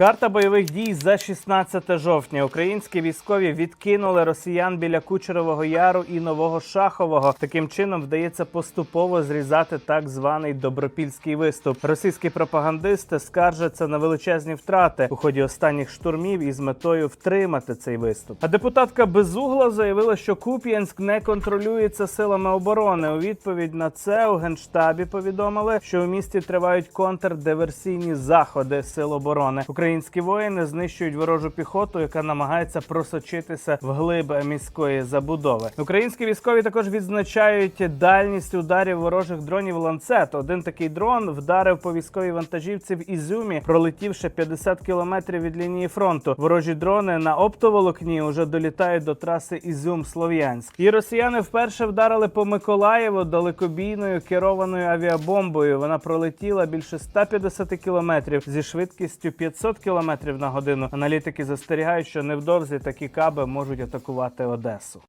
Карта бойових дій за 16 жовтня. Українські військові відкинули росіян біля Кучерового Яру і Нового Шахового. Таким чином вдається поступово зрізати так званий добропільський виступ. Російські пропагандисти скаржаться на величезні втрати у ході останніх штурмів із метою втримати цей виступ. А депутатка Безугла заявила, що Куп'янськ не контролюється силами оборони. У відповідь на це у генштабі повідомили, що у місті тривають контрдиверсійні заходи сил оборони. Українські воїни знищують ворожу піхоту, яка намагається просочитися вглиб міської забудови. Українські військові також відзначають дальність ударів ворожих дронів ланцет. Один такий дрон вдарив по військовій вантажівці в Ізюмі, пролетівши 50 кілометрів від лінії фронту. Ворожі дрони на оптоволокні вже долітають до траси Ізюм-Слов'янськ. І росіяни вперше вдарили по Миколаєву далекобійною керованою авіабомбою. Вона пролетіла більше 150 кілометрів зі швидкістю 500 кілометрів на годину. Аналітики застерігають, що невдовзі такі каби можуть атакувати Одесу.